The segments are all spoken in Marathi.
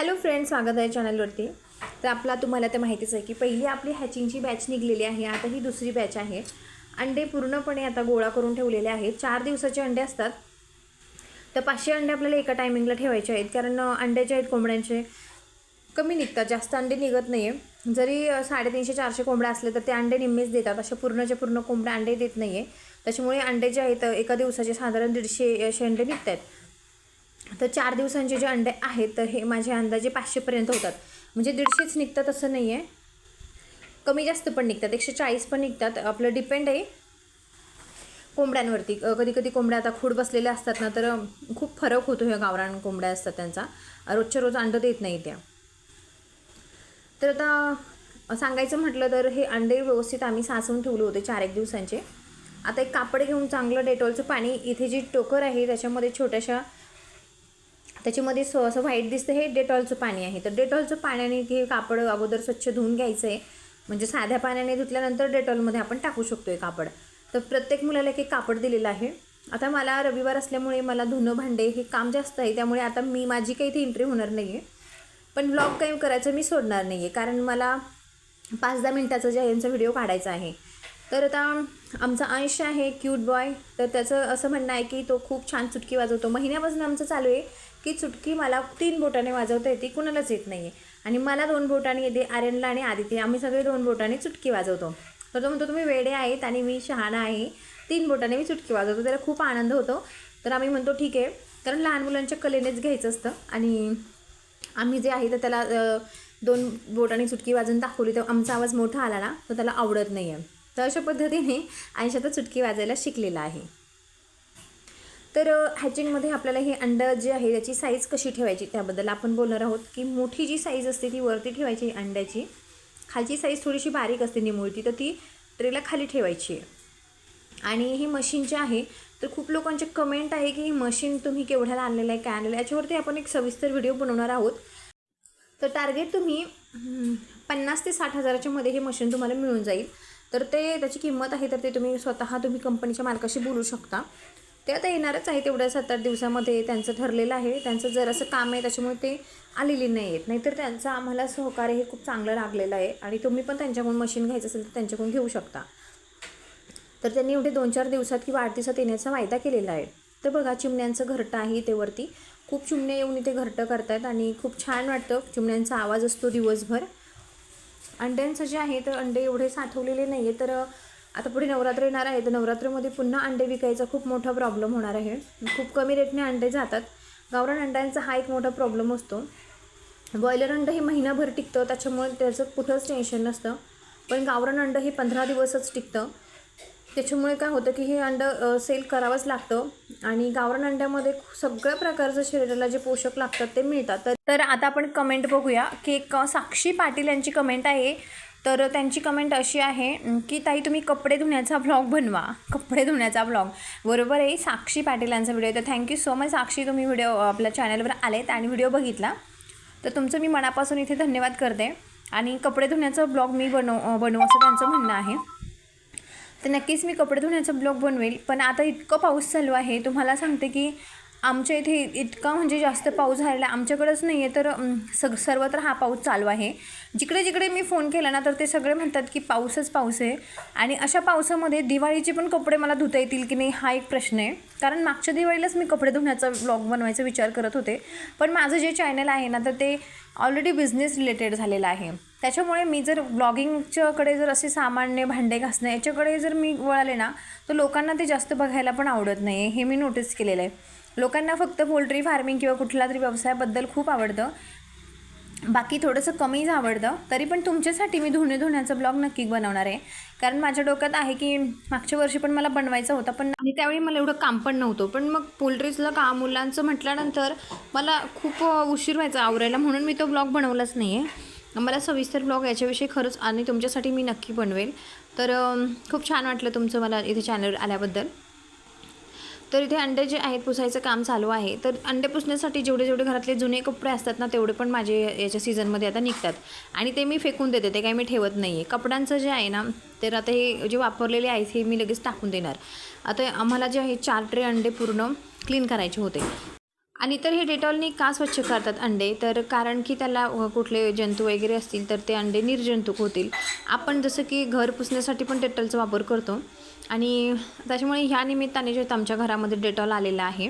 हॅलो फ्रेंड स्वागत आहे चॅनलवरती. तर आपला तुम्हाला तर माहितीच आहे की पहिली आपली हॅचिंगची बॅच निघलेली आहे आता ही दुसरी बॅच आहे. अंडे पूर्णपणे आता गोळा करून ठेवलेले आहेत. चार दिवसाचे अंडे असतात. तर पाचशे अंडे आपल्याला एका टायमिंगला ठेवायचे आहेत. कारण अंड्याचे आहेत कोंबड्यांचे कमी निघतात. जास्त अंडे निघत नाही आहे जरी साडेतीनशे चारशे कोंबड्या असले तर ते अंडे निम्मेच देतात. अशा पूर्णचे पूर्ण कोंबड्या अंडे देत नाही आहे त्याच्यामुळे अंडे जे आहेत एका दिवसाचे साधारण दीडशे असे अंडे निघत आहेत तर चार दिवसांचे जे अंडे आहेत तर हे माझे अंदाजे पाचशेपर्यंत होतात. म्हणजे दीडशेच निघतात असं नाही आहे कमी जास्त पण निघतात. एकशे चाळीस पण निघतात. आपलं डिपेंड आहे कोंबड्यांवरती. कधी कधी कोंबड्या आता खूड बसलेल्या असतात ना तर खूप फरक होतो ह्या गावरान कोंबड्या असतात त्यांचा. रोजच्या रोज अंडं देत नाही त्या. तर आता सांगायचं म्हटलं तर हे अंडे व्यवस्थित आम्ही साचवून ठेवले होते चार एक दिवसांचे. आता एक कापड घेऊन चांगलं डेटॉलचं पाणी इथे जी टोकर आहे त्याच्यामध्ये छोट्याशा त्याच्यामध्ये स असं व्हाईट दिसतं हे डेटॉलचं पाणी आहे. तर डेटॉलचं पाण्याने हे कापड अगोदर स्वच्छ धुवून घ्यायचं आहे म्हणजे साध्या पाण्याने धुतल्यानंतर डेटॉलमध्ये आपण टाकू शकतो आहे कापड. तर प्रत्येक मुलाला एक एक कापड दिलेलं आहे. आता मला रविवार असल्यामुळे मला धुणं भांडे हे काम जास्त आहे. त्यामुळे आता मी माझी काही इथे एंट्री होणार नाही आहे पण ब्लॉग काही करायचं मी सोडणार नाही आहे कारण मला पाच दहा मिनटाचा जे यांचा व्हिडिओ काढायचा आहे. तर आता आमचा अंश आहे क्यूट बॉय तर त्याचं असं म्हणणं आहे की तो खूप छान चुटकी वाजवतो. महिन्यापासून आमचं चालू आहे. की चुटकी मला तीन बोटाने वाजवता येते कुणालाच येत नाही आहे आणि मला दोन बोटाने येते आर्यनला आणि आदित्य. आम्ही सगळे दोन बोटाने चुटकी वाजवतो. तर तो म्हणतो तुम्ही वेडे आहेत आणि मी शहाणा आहे. तीन बोटाने मी चुटकी वाजवतो. त्याला खूप आनंद होतो. तर आम्ही म्हणतो ठीक आहे. कारण लहान मुलांच्या कलेनेच घ्यायचं असतं. आणि आम्ही जे आहे तर त्याला दोन बोटाने चुटकी वाजून दाखवली. तर आमचा आवाज मोठा आला ना तर त्याला आवडत नाही आहे तर अशा पद्धतीने आयुष्यात चुटकी वाजायला शिकलेला आहे. तर हॅचिंगमध्ये आपल्याला हे अंडं जे आहे त्याची साईज कशी ठेवायची त्याबद्दल आपण बोलणार आहोत. की मोठी जी साईज असते ती वरती ठेवायची अंड्याची. खालची साईज थोडीशी बारीक असते निमुळती तर ती ट्रेला खाली ठेवायची आहे. आणि ही मशीन जे आहे तर खूप लोकांचे कमेंट आहे की ही मशीन तुम्ही केवढ्याला आणलेलं आहे काय आणलेलं आहे? याच्यावरती आपण एक सविस्तर व्हिडिओ बनवणार आहोत. तर टार्गेट तुम्ही पन्नास ते साठ हजाराच्या मध्ये हे मशीन तुम्हाला मिळून जाईल. तर ते त्याची किंमत आहे तर ते तुम्ही स्वतः तुम्ही कंपनीच्या मालकाशी बोलू शकता. ते आता येणारच आहे तेवढ्या सात आठ दिवसामध्ये. त्यांचं ठरलेलं आहे. त्यांचं जरासं काम आहे त्याच्यामुळे ते आलेली नाही आहेत. नाहीतर त्यांचं आम्हाला सहकार्य हे खूप चांगलं लागलेलं आहे. आणि तुम्ही पण त्यांच्याकडून मशीन घ्यायचं असेल तर त्यांच्याकडून घेऊ शकता. तर त्यांनी एवढे दोन चार दिवसात किंवा आठ दिवसात येण्याचा वायदा केलेला आहे. तर बघा चिमण्यांचं घरटं आहे इथे वरती खूप चिमण्या येऊन इथे घरटं करतात आणि खूप छान वाटतं. चिमण्यांचा आवाज असतो दिवसभर. अंड्यांचं जे आहे तर अंडे एवढे साठवलेले नाही आहे तर आता पुढे नवरात्र येणार आहे. तर नवरात्रमध्ये पुन्हा अंडे विकायचा खूप मोठा प्रॉब्लेम होणार आहे. खूप कमी रेटने अंडे जातात. गावरान अंड्यांचा हा एक मोठा प्रॉब्लेम असतो. बॉयलर अंडं हे महिनाभर टिकतं. त्याच्यामुळे त्याचं कुठंच टेन्शन नसतं. पण गावरान अंडं हे पंधरा दिवसच टिकतं. त्याच्यामुळे काय होतं की हे अंडं सेल करावंच लागतं. आणि गावरान अंड्यामध्ये सगळ्या प्रकारचं शरीराला जे पोषक लागतात ते मिळतात. तर तर आता आपण कमेंट बघूया की एक साक्षी पाटील यांची कमेंट आहे. तर त्यांची कमेंट अशी आहे की ताई तुम्ही कपडे धुण्याचा ब्लॉग बनवा. कपडे धुण्याचा ब्लॉग बरोबर आहे साक्षी पाटील यांचा व्हिडिओ तर थँक्यू सो मच साक्षी तुम्ही व्हिडिओ आपल्या चॅनलवर आलेत आणि व्हिडिओ बघितला. तर तुमचं मी मनापासून इथे धन्यवाद करते. आणि कपडे धुण्याचा ब्लॉग मी बनव बनवू असं त्यांचं म्हणणं आहे. तर नक्कीच मी कपडे धुण्याचा ब्लॉग बनवेल. पण आता इतकं पाऊस चालू आहे तुम्हाला सांगते की आमच्या इथे इतका म्हणजे जास्त पाऊस झालेला आमच्याकडंच नाही आहे तर सग सर्वत्र हा पाऊस चालू आहे. जिकडे जिकडे मी फोन केला ना तर ते सगळे म्हणतात की पाऊसच पाऊस आहे. आणि अशा पावसामध्ये दिवाळीचे पण कपडे मला धुता येतील की नाही हा एक प्रश्न आहे. कारण मागच्या दिवाळीलाच मी कपडे धुण्याचा ब्लॉग बनवायचा विचार करत होते. पण माझं जे चॅनल आहे ना तर ते ऑलरेडी बिझनेस रिलेटेड झालेलं आहे. त्याच्यामुळे मी जर ब्लॉगिंगच्याकडे जर असे सामान्य भांडे घासणं याच्याकडे जर मी वळाले ना तर लोकांना ते जास्त बघायला पण आवडत नाही हे मी नोटीस केलेलं आहे. लोकांना फक्त पोल्ट्री फार्मिंग किंवा कुठला तरी व्यवसायाबद्दल खूप आवडतं. बाकी थोडंसं कमीच आवडतं तरी पण तुमच्यासाठी मी धुणे धुण्याचा ब्लॉग नक्की बनवणार आहे. कारण माझ्या डोक्यात आहे की मागच्या वर्षी पण मला बनवायचं होतं पण आणि त्यावेळी मला एवढं काम पण नव्हतं. पण मग पोल्ट्रीजला काम मुलांचं म्हटल्यानंतर मला खूप उशीर व्हायचा आवरायला. म्हणून मी तो ब्लॉग बनवलाच नाही आहे मला सविस्तर ब्लॉग याच्याविषयी खरंच आणि तुमच्यासाठी मी नक्की बनवेल. तर खूप छान वाटलं तुमचं मला इथे चॅनल आल्याबद्दल. तर इथे अंडे जे आहेत पुसायचं काम चालू आहे. तर अंडे पुसण्यासाठी जेवढे जेवढे घरातले जुने कपडे असतात ना तेवढे पण माझे याच्या सीझनमध्ये आता निघतात. आणि ते मी फेकून देते ते काही मी ठेवत नाही आहे कपड्यांचं जे आहे ना तर आता हे जे वापरलेले आहेत हे मी लगेच टाकून देणार. आता आम्हाला जे आहे चार ट्रे अंडे पूर्ण क्लीन करायचे होते. आणि तर हे डेटॉलनी का स्वच्छ करतात अंडे? तर कारण की त्याला कुठले जंतू वगैरे असतील तर ते अंडे निर्जंतुक होतील. आपण जसं की घर पुसण्यासाठी पण डेटॉलचा वापर करतो. आणि त्याच्यामुळे ह्या निमित्ताने जे आमच्या घरामध्ये डेटॉल आलेला आहे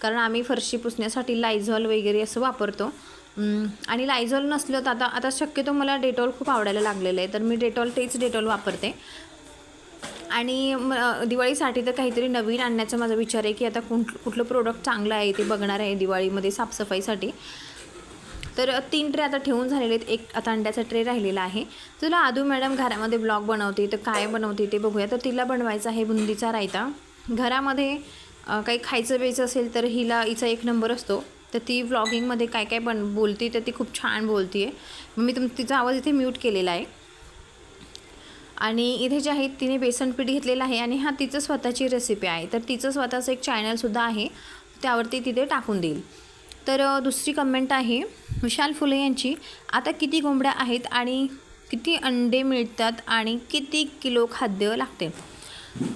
कारण आम्ही फरशी पुसण्यासाठी लायझॉल वगैरे असं वापरतो. आणि लायझॉल नसलं तर आता आता शक्यतो मला डेटॉल खूप आवडायला लागलेलं आहे तर मी डेटॉल तेच डेटॉल वापरते. आणि दिवाळीसाठी तर काहीतरी नवीन आणण्याचा माझा विचार आहे की आता कुठ कुठलं प्रोडक्ट चांगलं आहे ते बघणार आहे दिवाळीमध्ये साफसफाईसाठी. तर तीन ट्रे आता ठेवून झालेले आहेत. एक आता अंड्याचा ट्रे राहिलेला आहे. तुला आदू मॅडम घरामध्ये ब्लॉग बनवते. तर काय बनवते ते बघूया. तर तिला बनवायचा आहे बुंदीचा रायता. घरामध्ये काही खायचं प्यायचं असेल तर हिला हिचा एक नंबर असतो. तर ती व्लॉगिंगमध्ये काय काय बन बोलते तर ती खूप छान बोलते आहे मी तुम तिचा आवाज इथे म्यूट केलेला आहे. आणि इथे जे आहे तिने बेसन पीठ घेतलेलं आहे आणि हा तिचं स्वतःची रेसिपी आहे. तर तिचं स्वतःचं एक चॅनलसुद्धा आहे. त्यावरती तिथे टाकून देईल. तर दुसरी कमेंट आहे विशाल फुले यांची आता किती कोंबड्या आहेत आणि किती अंडे मिळतात आणि किती किलो खाद्य लागते?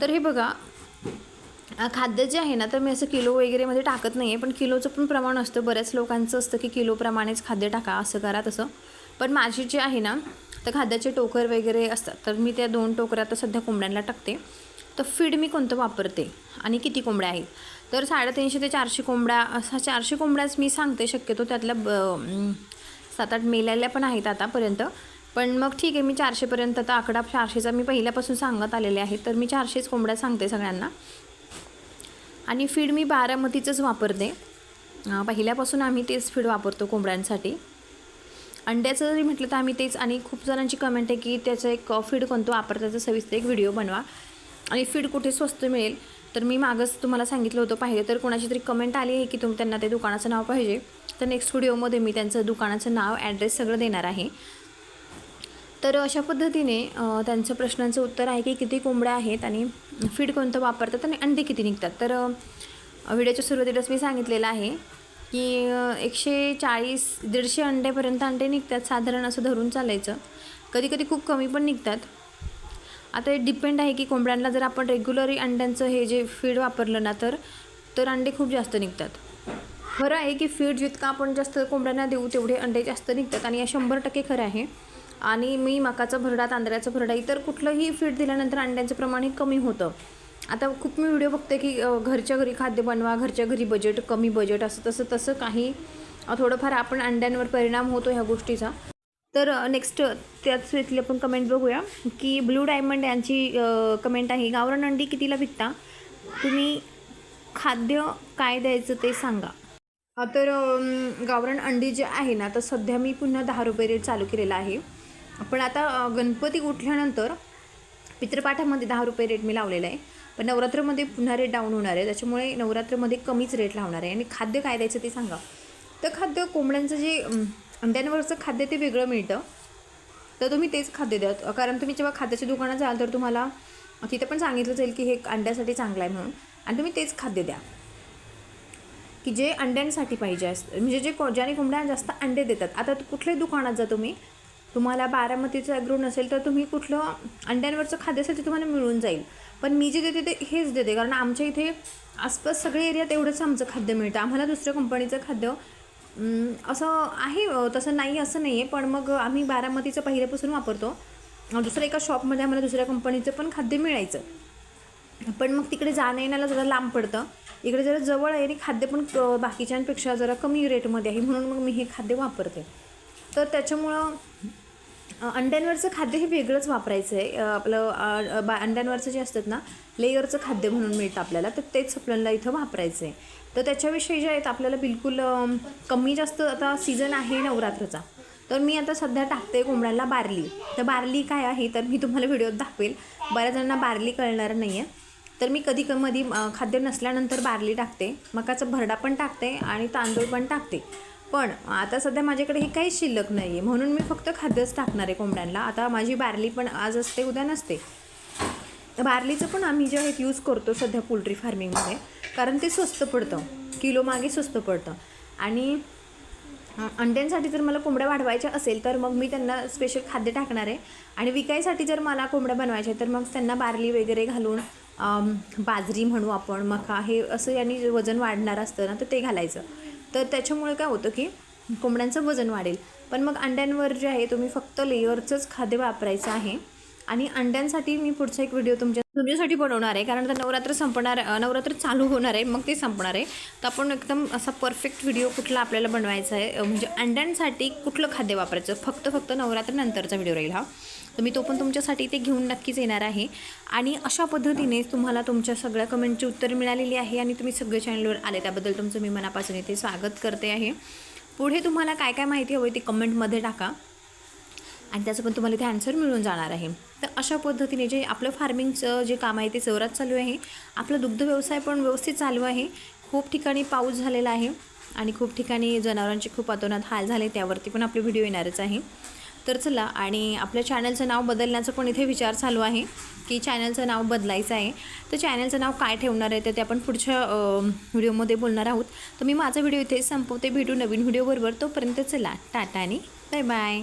तर हे बघा खाद्य जे आहे ना तर मी असं किलो वगैरेमध्ये टाकत नाही आहे पण किलोचं पण प्रमाण असतं. बऱ्याच लोकांचं असतं की किलोप्रमाणेच खाद्य टाका असं करा तसं. पण माझी जे आहे ना तर खाद्याचे टोकर वगैरे असतात. तर मी त्या दोन टोकऱ्या आता सध्या कोंबड्यांना टाकते. तर फीड मी कोणतं वापरते आणि किती कोंबड्या आहेत? तर साडेतीनशे ते चारशे कोंबड्या असा चारशे कोंबड्याच मी सांगते शक्यतो त्यातल्या ब सात आठ मेलेल्या पण आहेत आतापर्यंत. पण मग ठीक आहे मी चारशेपर्यंत आता आकडा चारशेचा मी पहिल्यापासून सांगत आलेले आहे तर मी चारशेच कोंबड्या सांगते सगळ्यांना. आणि फीड मी बारामतीचंच वापरते. पहिल्यापासून आम्ही तेच फीड वापरतो कोंबड्यांसाठी. अंड्याचं जरी म्हटलं तर आम्ही तेच आणि खूप जणांची कमेंट आहे की त्याचं एक फीड कोणतं वापरतं त्याचा सविस्तर एक व्हिडिओ बनवा. आणि फीड कुठे स्वस्त मिळेल? तर मी मागंच तुम्हाला सांगितलं होतं पाहिजे. तर कोणाची तरी कमेंट आली आहे की तुम त्यांना ते दुकानाचं नाव पाहिजे. तर नेक्स्ट व्हिडिओमध्ये मी त्यांचं दुकानाचं नाव ॲड्रेस सगळं देणार आहे. तर अशा पद्धतीने त्यांचं प्रश्नांचं उत्तर आहे की किती कोंबड्या आहेत आणि फीड कोणतं वापरतात आणि अंडे किती निघतात. तर व्हिडिओच्या सुरुवातीलाच मी सांगितलेलं आहे की एकशे चाळीस दीडशे अंड्यापर्यंत अंडे निघतात साधारण असं धरून चालायचं. कधी कधी खूप कमी पण निघतात. आता हे डिपेंड आहे की कोंबड्यांना जर आपण रेग्युलरी अंड्यांचं हे जे फीड वापरलं ना तर तर अंडे खूप जास्त निघतात. खरं आहे की फीड जितकं आपण जास्त कोंबड्यांना देऊ तेवढे अंडे जास्त निघतात आणि या शंभर टक्के खरं आहे. आणि मी मकाचा भरडा तांदळाचा भरडा इतर कुठलंही फीड दिल्यानंतर अंड्यांचं प्रमाण हे कमी होतं. आता खूप मी व्हिडिओ बघते की घरच्या घरी खाद्य बनवा घरच्या घरी बजेट कमी बजेट असं तसं तसं काही थोडंफार आपण अंड्यांवर परिणाम होतो ह्या गोष्टीचा. तर नेक्स्ट त्याच इथली आपण कमेंट बघूया की ब्लू डायमंड यांची कमेंट आहे. गावरान अंडी कितीला विकता? तुम्ही खाद्य काय द्यायचं ते सांगा. तर गावरान अंडी जे आहे ना तर सध्या मी पुन्हा दहा रुपये रेट चालू केलेला आहे. पण आता गणपती उठल्यानंतर पित्रपाठामध्ये दहा रुपये रेट मी लावलेला आहे. पण नवरात्रमध्ये पुन्हा रेट डाऊन होणार आहे. त्याच्यामुळे नवरात्रमध्ये कमीच रेट लावणार आहे. आणि खाद्य काय द्यायचं ते सांगा. तर खाद्य कोंबड्यांचं जे अंड्यांवरचं खाद्य ते वेगळं मिळतं. तर तुम्ही तेच खाद्य द्या. कारण तुम्ही जेव्हा खाद्याच्या दुकानात जाल तर तुम्हाला तिथे पण सांगितलं जाईल की हे अंड्यासाठी चांगलं आहे म्हणून. आणि तुम्ही तेच खाद्य द्या. की जे अंड्यांसाठी पाहिजे असतं म्हणजे जे को ज्याने कोंबड्या जास्त अंडे देतात. आता कुठल्याही दुकानात जा तुम्ही? तुम्हाला बारामतीचं ॲग्रो नसेल तर तुम्ही कुठलं अंड्यांवरचं खाद्यासाठी तुम्हाला मिळून जाईल. पण मी जे देते ते हेच देते. कारण आमच्या इथे आसपास सगळे एरियात एवढंच आमचं खाद्य मिळतं. आम्हाला दुसऱ्या कंपनीचं खाद्य असं आहे तसं नाही असं नाही आहे पण मग आम्ही बारामतीचं पहिल्यापासून वापरतो. दुसऱ्या एका शॉपमध्ये आम्हाला दुसऱ्या कंपनीचं पण खाद्य मिळायचं. पण मग तिकडे जाणं येण्याला जरा लांब पडतं. इकडे जरा जवळ आहे आणि खाद्य पण बाकीच्यांपेक्षा जरा कमी रेटमध्ये आहे म्हणून मग मी हे खाद्य वापरते. तर त्याच्यामुळं अंड्यांवरचं खाद्य हे वेगळंच वापरायचं आहे. आपलं बा अंड्यांवरचं जे असतात ना लेयरचं खाद्य म्हणून मिळतं आपल्याला तर तेच आपल्याला इथं वापरायचं आहे. तर त्याच्याविषयी जे आहेत आपल्याला बिलकुल कमी जास्त आता सीझन आहे नवरात्रचा. तर मी आता सध्या टाकते कोंबड्यांना बार्ली. तर बार्ली काय आहे तर मी तुम्हाला व्हिडिओत दाखवेल. बऱ्याच जणांना बार्ली कळणार नाही आहे तर मी कधी कधी खाद्य नसल्यानंतर बार्ली टाकते. मकाचा भरडा पण टाकते आणि तांदूळ पण टाकते. पण आता सध्या माझ्याकडे हे काहीच शिल्लक नाही आहे म्हणून मी फक्त खाद्यच टाकणार आहे कोंबड्यांना. आता माझी बार्ली पण आज असते उद्या नसते. बारलीचं पण आम्ही जे आहेत यूज करतो सध्या पोल्ट्री फार्मिंगमध्ये कारण ते स्वस्त पडतं. किलो मागे स्वस्त पडतं. आणि अंड्यांसाठी जर मला कोंबड्या वाढवायच्या असेल तर मग मी त्यांना स्पेशल खाद्य टाकणार आहे. आणि विकायसाठी जर मला कोंबड्या बनवायच्या तर मग त्यांना बार्ली वगैरे घालून बाजरी म्हणू आपण मका हे असं यांनी जे वजन वाढणार असतं ना तर ते घालायचं. तर त्याच्यामुळे काय होतं की कोंबड्यांचं वजन वाढेल. पण मग अंड्यांवर जे आहे तुम्ही फक्त लेअरचंच खाद्य वापरायचं आहे. आणि अंड्यांसाठी मी पुढचा एक व्हिडिओ तुमच्या तुमच्यासाठी बनवणार आहे कारण आता नवरात्र संपणार नवरात्र चालू होणार आहे मग ते संपणार आहे. तर आपण एकदम असा परफेक्ट व्हिडिओ कुठला आपल्याला बनवायचा आहे म्हणजे अंड्यांसाठी कुठलं खाद्य वापरायचं? फक्त फक्त नवरात्रनंतरचा व्हिडिओ राहील हा. तर मी तो पण तुमच्यासाठी ते घेऊन नक्कीच येणार आहे. आणि अशा पद्धतीने तुम्हाला तुमच्या सगळ्या कमेंटची उत्तरं मिळालेली आहे आणि तुम्ही सगळे चॅनलवर आले त्याबद्दल तुमचं मी मनापासून इथे स्वागत करते आहे. पुढे तुम्हाला काय काय माहिती हवी ती कमेंटमध्ये टाका. आणि त्याचं पण तुम्हाला इथे आन्सर मिळून जाणार आहे. तर अशा पद्धतीने जे आपलं फार्मिंगचं जे काम आहे ते जोरात चालू आहे. आपला दुग्ध व्यवसाय पण व्यवस्थित चालू आहे. खूप ठिकाणी पाऊस झालेला आहे आणि खूप ठिकाणी जनावरांचे खूप अतोनात हाल झाले त्यावरती पण आपले व्हिडिओ येणारच आहे. तर चला आणि आपल्या चॅनलचं नाव बदलण्याचा पण इथे विचार चालू आहे की चॅनलचं नाव बदलायचं आहे. तर चॅनलचं नाव काय ठेवणार आहे तर ते आपण पुढच्या व्हिडिओमध्ये बोलणार आहोत. तर मी माझा व्हिडिओ इथे संपवते. भेटू नवीन व्हिडिओबरोबर. तोपर्यंत चला टाटा आणि बाय बाय.